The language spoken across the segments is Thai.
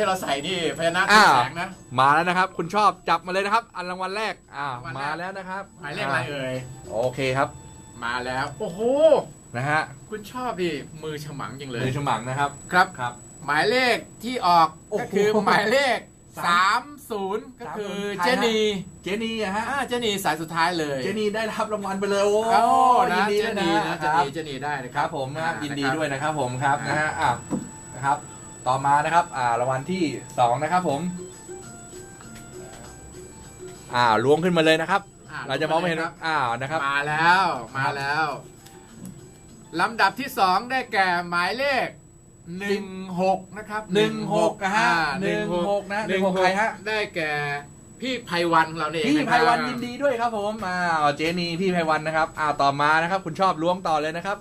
ที่เราใส่นี่พญานาคอ้าว แสงนะมาแล้วนะครับ คุณชอบจับมาเลยนะครับ อันรางวัลแรกอ่ารางวัลแรกมาแล้วนะครับหมายเลขอะไรเอ่ยโอเคครับมาแล้ว โอ้โห นะฮะคุณชอบดิมือฉมังจริงเลยมือฉมังนะครับครับ ครับ หมายเลขที่ออกโอ้โหก็คือหมายเลข สาม30 ก็คือใครฮะเจนีเจนีอะฮะอ่าเจนีสายสุดท้ายเลยเจนีได้รับรางวัลไปเลยโอ้โอ้ยินะนดีเจด้วยนีนะนะเจคนีรับเจนีได้นะคครัรับบผมนะครับอ่ายินดีะครับด้วยนะครับผมครับอ่านนะฮะอะนะครับ ต่อมานะครับอ่ารางวัลที่สองนะครับผมอ่าล้วงขึ้นมาเลยนะครับ อ่เราจะมองไม่เห็นครับอ่านะครับ มาแล้วมาแล้วลำดับที่สองได้แก่หมายเลขหนึ่งหกนะครับหนึ่งหกนะฮะอ่าหนึ่งหกนะหนึ่งหกใครฮะได้แก่พี่ไพวันของเราเนี่ยพี่ไพวันยินดีด้วยครับผมอ้าวเจนีพี่ไพวันนะครับอ้าวต่อมานะครับ คุณชอบล้วงต่อเลยนะครับ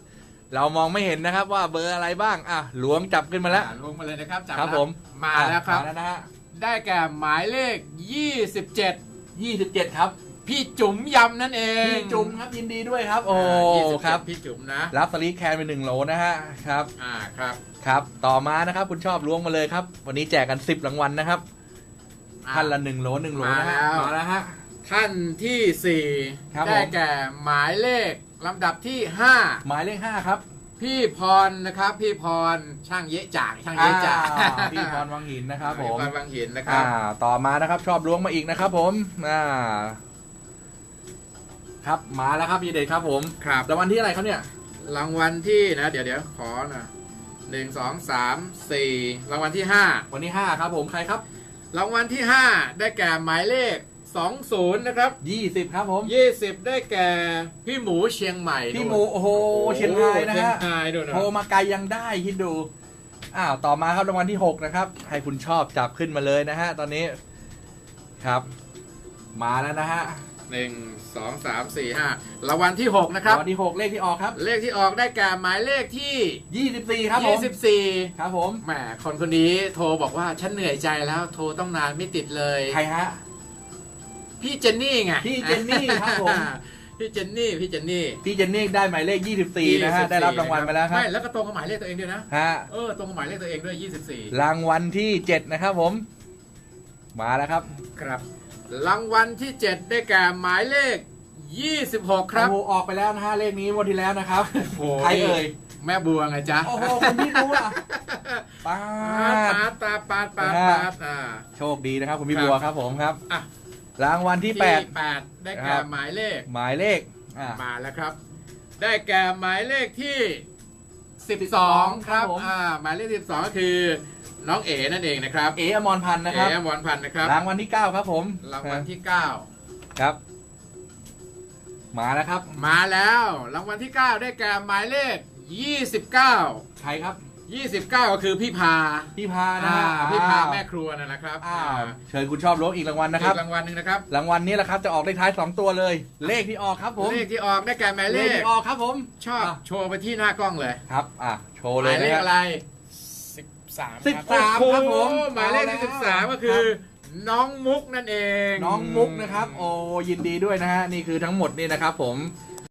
เรามองไม่เห็นนะครับว่าเบอร์อะไรบ้างอะล้วงจับขึ้นมาแล้ว อ่ลงมาเลยนะครับจับครับนะผมมาแล้วครับมาแล้วนะฮะได้แก่หมายเลข 27 ยี่สิบเจ็ดครับพี่จุ๋มยำนั่นเองพี่จุ๋มครับยินดีด้วยครับ โอ้อ่า27ครับพี่จุ๋มนะรับสลีปแคนไปหนึ่งโหลนะฮะครับ อ่าครับครับต่อมานะครับคุณชอบล้วงมาเลยครับ วันนี้แจกกันสิบรางวัลนะครับอ่าท่านละหนึ่งโหลหนึ่งโหลนะฮะมาแล้ว มาแล้วฮะ ท่านที่ ครับ4 ได้ผม แก่หมายเลขลำดับที่ หมายเลขห้าครับ5 พี่พรนะครับ พี่พรช่างเยะจ่างช่างเยะจ่างอ่าพี่พรวังหินนะครับผมพี่พรวังหินนะครัอ่าบ ต่อมานะครับชอบล้วงมาอีกนะครับผมอ่าครับมาแล้วครับยีเด็ดครับผมครับ รางวัลที่อะไรครับเนี่ย รางวัลที่นะ เดี๋ยวเดี๋ยวขอนะหนึ่งสองสามสี่รางวัลที่ห้าวันที่ห้าครับผมใครครับ รางวัลที่5ได้แก่หมายเลข 20 นะครับ ยี่สิบครับผม 20 ได้แก่พี่หมูเชียงใหม่พี่หมูโอ้โหเชียงรายนะเชียงฮะรายด้วยนะโทรมาไกลยังได้คิดดู อ้าวต่อมาครับรางวัลที่หกนะครับ ให้คุณชอบจับขึ้นมาเลยนะฮะ ตอนนี้ครับ มาแล้วนะฮะหนึ่งสองสามสี่ห้ารางวัลที่ 6 นะครารังบวัลที่หกเลขที่ออกครับ เลขที่ออกได้แก่หมายเลขที่ยี่สิบสี่ครับผม24ครับผมแหมคนคนนี้โทรบอกว่าฉันเหนื่อยใจแล้วโทรต้องนานไม่ติดเลย ใครฮะ พี่เจนนี่ไงพี่เจนนี่ครับผมพี่เจนนี่พี่เจนนี่พี่เจนนี่ได้หมายเลข 24 นะฮะได้รับรางวัลไปแล้วครับไม่แล้วก็ตรงกับหมายเลขตัวเองด้วยนะฮะเออตรงกับหมายเลขตัวเองด้วย 24 รางวัลที่ 7 นะครับผม มาแล้วครับครับ รางวัลที่ 7 ได้แก่หมายเลข 26 ครับโอ้โหออกไปแล้วนะฮะเลขนี้วันที่แล้วนะครับโอ้ใครเอ่ยแม่บัวไงจ๊ะ โอ้โหคุณพี่บัวป้าปาดดตาปาดปาดนะฮะปาดอ่าโชคดีนะครับคุณพี่ครับบัวครับผมครับอะ รางวัลที่ ที่แปดได้คแก่รับหมายเลข8หมายเลขอ่ามาแล้วครับ ได้แก่หมายเลขที่ 12ครับครับผม อ่าหมายเลข 12 ก็คือน้องเอ๋นั่นเองนะครับเออมรพันธ์นะคเอ๋รับ อมรพันธ์นะครับรางวัลที่ 9 ครับผมรางวัลที่ครับ มาแล้วครับ9มาแล้วรางวัลที่ 9 ได้แก่หมายเลข 29 ใครครับ 29 ก็คือพี่พาพี่พานะอ่าฮะพี่พาอ้วแม่ครัวนั่นแหละครับอ้าวอ่าเชิญคุณชอบล้วงอีกรางวัลนะครับ อีกรางวัลหนึ่งนะครับ รางวัลนี้แหละครับจะออกเลขท้าย 2 ตัวเลย เลขที่ออกครับผมเลขที่ออกได้แก่หมายเลเลขขที่ออกครับผมชอบอะโชว์ไปที่หน้ากล้องเลยครับอะโชว์หเลยมายเลนะขฮะอะไรสิบสามสิบครับสามโอ้โหครับผมหมายเลขที่เอาแล้วสิบสามก็คือ น้องมุกนั่นเองน้องมุกนะครับ โอ้ยินดีด้วยนะฮะ นี่คือทั้งหมดนี่นะครับผม